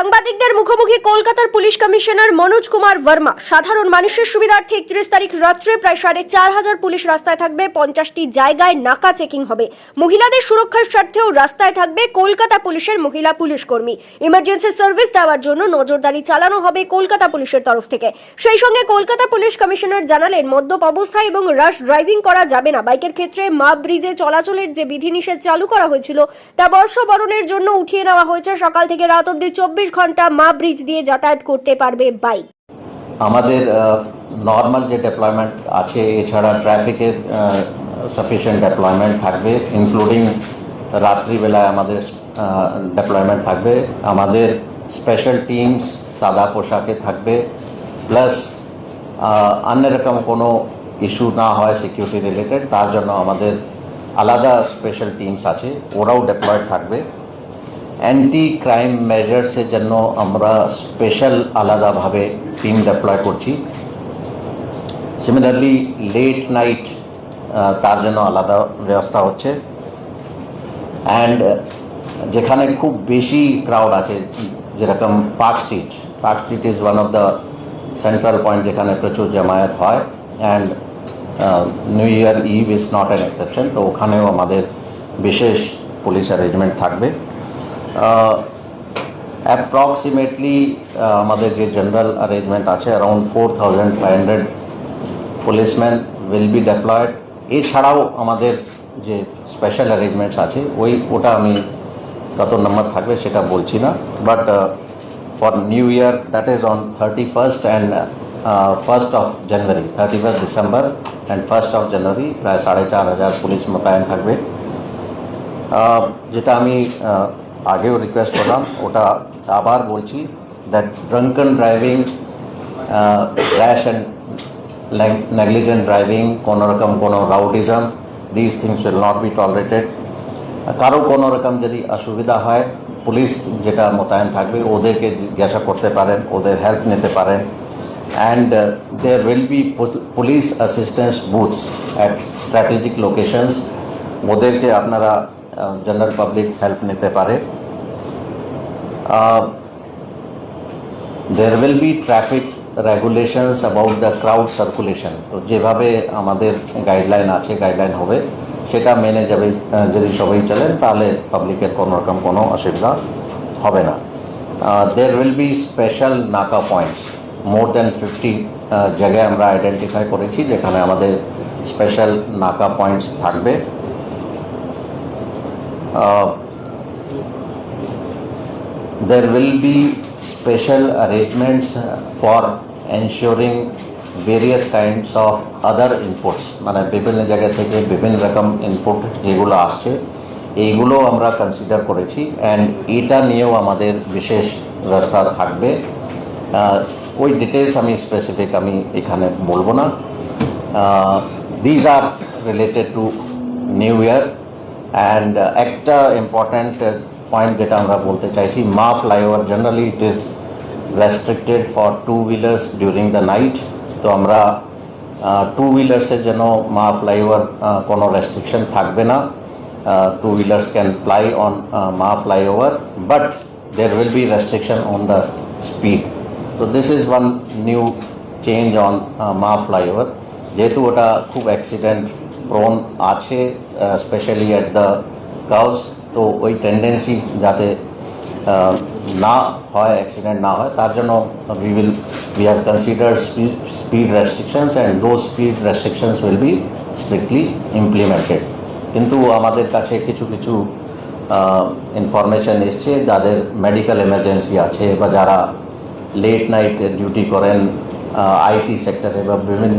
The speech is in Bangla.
সাংবাদিকদের মুখোমুখি কলকাতার পুলিশ কমিশনার মনোজ কুমার বর্মা। সাধারণ মানুষের সুবিধার্থে একত্রিশ তারিখ রাত্রে প্রায় সাড়ে চার হাজার পুলিশ রাস্তায় থাকবে, পঞ্চাশটি জায়গায় নাকা চেকিং হবে। মহিলাদের সুরক্ষার স্বার্থেও রাস্তায় থাকবে কলকাতা পুলিশের মহিলা পুলিশ কর্মী। ইমার্জেন্সি সার্ভিস দেওয়ার জন্য নজরদারি চালানো হবে কলকাতা পুলিশের তরফ থেকে। সেই সঙ্গে কলকাতা পুলিশ কমিশনার জানালেন, মদ্যপ অবস্থায় এবং রাশ ড্রাইভিং করা যাবে না। বাইকের ক্ষেত্রে মা ব্রিজে চলাচলের যে বিধিনিষেধ চালু করা হয়েছিল, তা বর্ষবরণের জন্য উঠিয়ে নেওয়া হয়েছে। সকাল থেকে রাত অবধি চব্বিশ ঘণ্টা মা ব্রিজ দিয়ে যাতায়াত করতে পারবে বাইক আমাদের নর্মাল যে ডেপ্লয়মেন্ট আছে, এছাড়া ট্রাফিকের সাফিসিয়েন্ট ডেপ্লয়মেন্ট থাকবে ইনক্লুডিং রাত্রিবেলায় আমাদের ডেপ্লয়মেন্ট থাকবে। আমাদের স্পেশাল টিমস সাদা পোশাকে থাকবে। প্লাস অন্য রকম কোনো ইস্যু না হয় সিকিউরিটি রিলেটেড তার জন্য আমাদের আলাদা স্পেশাল টিমস আছে, ওরাও ডেপ্লয়েড থাকবে। অ্যান্টি ক্রাইম মেজার্সের জন্য আমরা স্পেশাল আলাদাভাবে টিম ডেপ্লয় করছি। সিমিলারলি লেট নাইট তার জন্য আলাদা ব্যবস্থা হচ্ছে। অ্যান্ড যেখানে খুব বেশি ক্রাউড আছে, যেরকম Park Street Park Street is one of the central point যেখানে প্রচুর জামায়াত হয়। And new year eve is not an exception তো ওখানেও আমাদের বিশেষ পুলিশ অ্যারেঞ্জমেন্ট থাকবে। অ্যাপ্রক্সিমেটলি আমাদের যে জেনারেল অ্যারেঞ্জমেন্ট আছে around four thousand five hundred policeman will be deployed এছাড়াও আমাদের যে স্পেশাল অ্যারেঞ্জমেন্টস আছে ওই ওটা আমি কত নম্বর থাকবে সেটা বলছি না but for new year that is on thirty first and first of January thirty first December and first of January প্রায় সাড়ে চার হাজার পুলিশ মোতায়েন থাকবে। আহ, যেটা আমি আহ, আগেও রিকোয়েস্ট করলাম, ওটা আবার বলছি that drunken driving rash and negligent driving কোনো রকম কোনো rowdyism this things will not be tolerated কারও কোনো রকম যদি অসুবিধা হয় পুলিশ যেটা মোতায়েন থাকবে, ওদেরকে জিজ্ঞাসা করতে পারেন, ওদের হেল্প নিতে পারেন and there will be police assistance booths at strategic locations ওদেরকে আপনারা জেনারেল পাবলিক হেল্প নিতে পারে। There will be traffic regulations about the crowd circulation তো যেভাবে আমাদের গাইডলাইন আছে গাইডলাইন হবে সেটা মেনে যাবে যদি সবাই চলেন তাহলে পাবলিকের কোনো রকম কোনো অসুবিধা হবে না। There will be special naka points more than fifty জায়গায় আমরা আইডেন্টিফাই করেছি যেখানে আমাদের স্পেশাল নাকা পয়েন্টস থাকবে। Uh, there will be special arrangements for ensuring various kinds of other inputs. মানে বিভিন্ন জায়গা থেকে বিভিন্ন রকম ইনপুট যেগুলো আসছে, এইগুলো আমরা কনসিডার করেছি অ্যান্ড এটা নিয়েও আমাদের বিশেষ রাস্তা থাকবে। ওই ডিটেলস আমি স্পেসিফিক আমি এখানে বলব না। These are related to new year and একটা ইম্পর্ট্যান্ট পয়েন্ট যেটা আমরা বলতে চাইছি Maa flyover generally it is restricted for two wheelers during the night তো আমরা টু হুইলার্সের জন্য মা ফ্লাইওভার কোনো রেস্ট্রিকশন থাকবে না। Two wheelers can fly on Maa flyover but there will restriction on the speed. So this is one new change on uh, Maa flyover. যেহেতু ওটা খুব অ্যাক্সিডেন্ট প্রোন আছে স্পেশালি অ্যাট দ্য কাউস তো ওই টেন্ডেন্সি যাতে না হয় অ্যাক্সিডেন্ট না হয়, তার জন্য we will we have consider speed restrictions and though speed restrictions will be strictly implemented কিন্তু আমাদের কাছে কিছু কিছু ইনফরমেশন এসছে যাদের মেডিকেল এমার্জেন্সি আছে বা যারা লেট নাইট ডিউটি করেন আইটি সেক্টরে বা বিভিন্ন